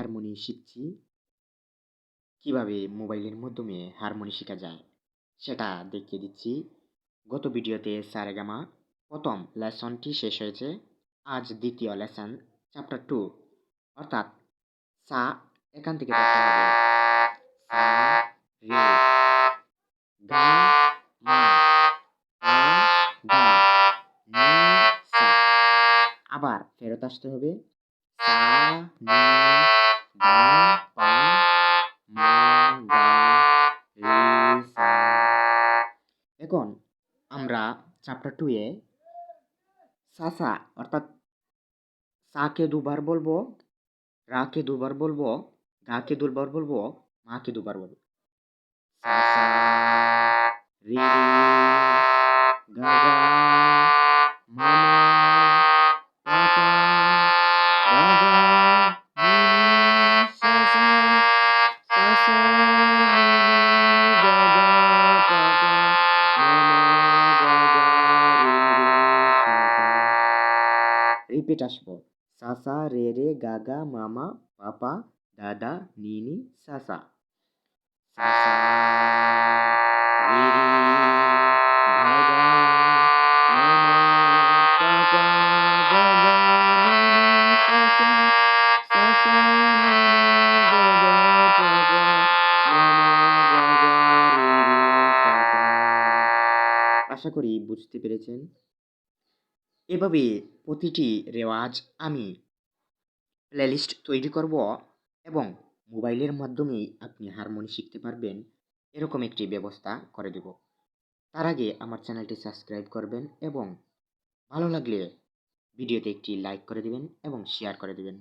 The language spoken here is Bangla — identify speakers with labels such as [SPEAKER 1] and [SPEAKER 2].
[SPEAKER 1] হারমোনি শিখছি। কীভাবে মোবাইলের মাধ্যমে হারমোনি শেখা যায়, সেটা দেখিয়ে দিচ্ছি। গত ভিডিওতে সারেগামা প্রথম লেসনটি শেষ হয়েছে। আজ দ্বিতীয় লেসন চ্যাপ্টার টু অর্থাৎ সা এখান থেকে আবার ফেরত আসতে হবে। সা আমরা চ্যাপ্টার টুয়ে সাসা অর্থাৎ সাকে দুবার বলব, রাকে দুবার বলব, গাকে দুবার বলব, মাকে দুবার বলব। রিপিট আসব। সাসা, রে রে গাগা মামা, পাপা, দাদা, নিনি, সাসা। আশা করি বুঝতে পেরেছেন। এভাবে প্রতিটি রেওয়াজ আমি প্লেলিস্ট তৈরি করব এবং মোবাইলের মাধ্যমেই আপনি হারমোনি শিখতে পারবেন, এরকম একটি ব্যবস্থা করে দেব। তার আগে আমার চ্যানেলটি সাবস্ক্রাইব করবেন এবং ভালো লাগলে ভিডিওতে একটি লাইক করে দেবেন এবং শেয়ার করে দেবেন।